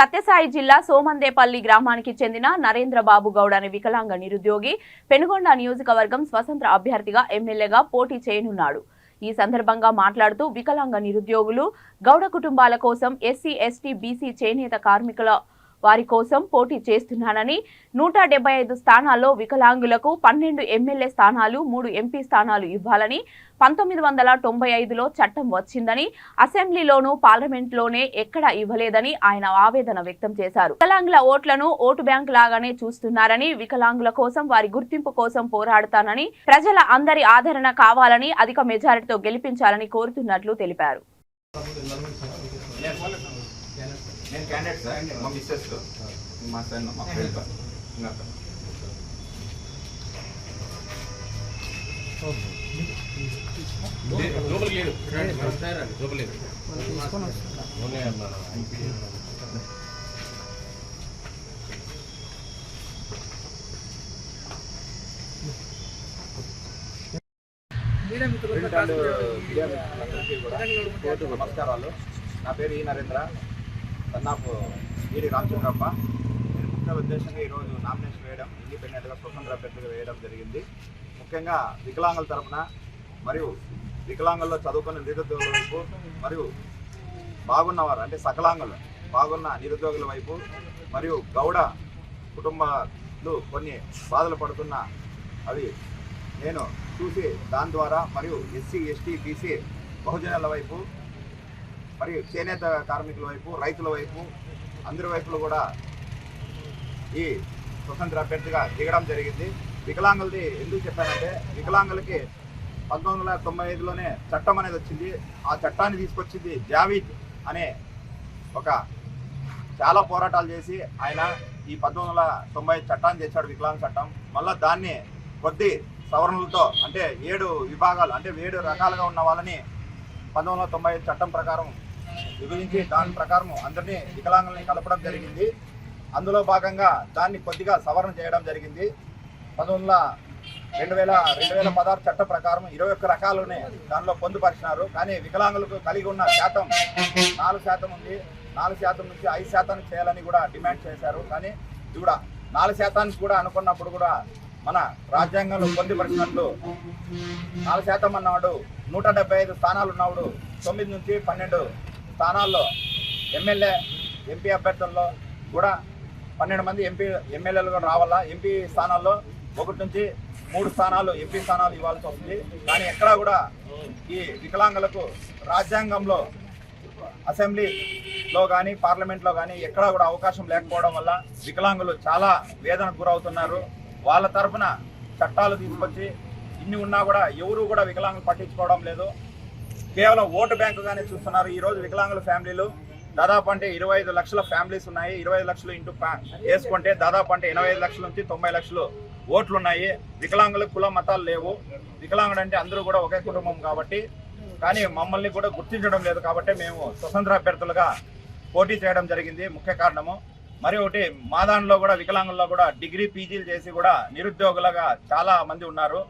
సత్యసాయి జిల్లా సోమందేపల్లి గ్రామానికి చెందిన నరేంద్రబాబు గౌడ్ అనే వికలాంగ నిరుద్యోగి పెనుగొండ నియోజకవర్గం స్వతంత్ర అభ్యర్థిగా ఎమ్మెల్యేగా పోటీ చేయనున్నాడు. ఈ సందర్భంగా మాట్లాడుతూ వికలాంగ నిరుద్యోగులు గౌడ కుటుంబాల కోసం ఎస్సీ ఎస్టీ బీసీ చేనేత కార్మికుల వారి కోసం పోటీ చేస్తున్నానని నూట డెబ్బై ఐదు స్థానాల్లో వికలాంగులకు పన్నెండు ఎమ్మెల్యే స్థానాలు మూడు ఎంపీ స్థానాలు ఇవ్వాలని పంతొమ్మిది వందల తొంభై ఐదులో చట్టం వచ్చిందని అసెంబ్లీలోనూ పార్లమెంట్లోనే ఎక్కడా ఇవ్వలేదని ఆయన ఆవేదన వ్యక్తం చేశారు. వికలాంగుల ఓట్లను ఓటు బ్యాంక్ లాగానే చూస్తున్నారని వికలాంగుల కోసం వారి గుర్తింపు కోసం పోరాడుతానని ప్రజల అందరి ఆదరణ కావాలని అధిక మెజారిటీతో గెలిపించాలని కోరుతున్నట్లు తెలిపారు. నేను క్యాండిడేట్ సార్ మా మిస్సెస్ మా సన్ మా ఫ్రెండ్ ఇంకా లోపలికి లేదు. నమస్కారాలు. నా పేరు ఈ నరేంద్ర. సన్నాపు ఈడి రామచంద్రప్ప నేను ముఖ్య ఉద్దేశంగా ఈరోజు నామినేషన్ వేయడం ఇండిపెండెంట్గా స్వతంత్ర అభ్యర్థిగా వేయడం జరిగింది. ముఖ్యంగా వికలాంగుల తరపున మరియు వికలాంగుల్లో చదువుకున్న నిరుద్యోగుల వైపు మరియు బాగున్నవారు అంటే సకలాంగులు బాగున్న నిరుద్యోగుల వైపు మరియు గౌడ కుటుంబాలు కొన్ని బాధలు పడుతున్న అవి నేను చూసి దాని ద్వారా మరియు ఎస్సీ ఎస్టీ బీసీ బహుజనుల వైపు మరియు చేనేత కార్మికుల వైపు రైతుల వైపు అందరి వైపులు కూడా ఈ స్వతంత్ర అభ్యర్థిగా దిగడం జరిగింది. వికలాంగులది ఎందుకు చెప్పానంటే వికలాంగులకి పంతొమ్మిది వందల తొంభై ఐదులోనే చట్టం అనేది వచ్చింది. ఆ చట్టాన్ని తీసుకొచ్చింది జావీద్ అనే ఒక చాలా పోరాటాలు చేసి ఆయన ఈ పంతొమ్మిది వందల తొంభై చట్టాన్ని తెచ్చాడు వికలాంగ చట్టం. మళ్ళీ దాన్ని కొద్ది సవరణలతో అంటే ఏడు విభాగాలు అంటే ఏడు రకాలుగా ఉన్న వాళ్ళని పంతొమ్మిది వందల తొంభై చట్టం ప్రకారం విభజించి దాని ప్రకారం అందరినీ వికలాంగుల్ని కలపడం జరిగింది. అందులో భాగంగా దాన్ని కొద్దిగా సవరణ చేయడం జరిగింది. పంతొమ్మిది రెండు వేల రెండు వేల పదహారు చట్టం ప్రకారం ఇరవై ఒక్క రకాలునే దానిలో పొందుపరిచినారు. కానీ వికలాంగులకు కలిగి ఉన్న శాతం నాలుగు శాతం ఉంది. నాలుగు శాతం నుంచి ఐదు శాతానికి చేయాలని కూడా డిమాండ్ చేశారు. కానీ ఇది కూడా నాలుగు శాతానికి కూడా అనుకున్నప్పుడు కూడా మన రాజ్యాంగంలో పొందుపరిచినట్లు నాలుగు శాతం అన్నవాడు నూట డెబ్బై ఐదు స్థానాలు ఉన్నవాడు తొమ్మిది నుంచి పన్నెండు స్థానాల్లో ఎమ్మెల్యే ఎంపీ అభ్యర్థుల్లో కూడా పన్నెండు మంది ఎంపీ ఎమ్మెల్యేలు కూడా రావాలా? ఎంపీ స్థానాల్లో ఒకటి నుంచి మూడు స్థానాలు ఎంపీ స్థానాలు ఇవ్వాల్సి వస్తుంది. కానీ ఎక్కడా కూడా ఈ వికలాంగులకు రాజ్యాంగంలో అసెంబ్లీలో కానీ పార్లమెంట్లో కానీ ఎక్కడా కూడా అవకాశం లేకపోవడం వల్ల వికలాంగులు చాలా వేదనకు గురవుతున్నారు. వాళ్ళ తరఫున చట్టాలు తీసుకొచ్చి ఇన్ని ఉన్నా కూడా ఎవరు కూడా వికలాంగులు పట్టించుకోవడం లేదు. కేవలం ఓటు బ్యాంకుగానే చూస్తున్నారు. ఈరోజు వికలాంగుల ఫ్యామిలీలు దాదాపు అంటే ఇరవై ఐదు లక్షల ఫ్యామిలీస్ ఉన్నాయి. ఇరవై ఐదు లక్షలు ఇంటూ వేసుకుంటే దాదాపు అంటే ఎనభై ఐదు లక్షల నుంచి తొంభై లక్షలు ఓట్లు ఉన్నాయి వికలాంగుల కుల మతాలు లేవు. వికలాంగుడు అంటే అందరూ కూడా ఒకే కుటుంబం కాబట్టి కానీ మమ్మల్ని కూడా గుర్తించడం లేదు కాబట్టి మేము స్వతంత్ర అభ్యర్థులుగా పోటీ చేయడం జరిగింది. ముఖ్య కారణము. మరి ఒకటి మా దానిలో కూడా వికలాంగుల్లో కూడా డిగ్రీ పీజీలు చేసి కూడా నిరుద్యోగులుగా చాలా మంది ఉన్నారు.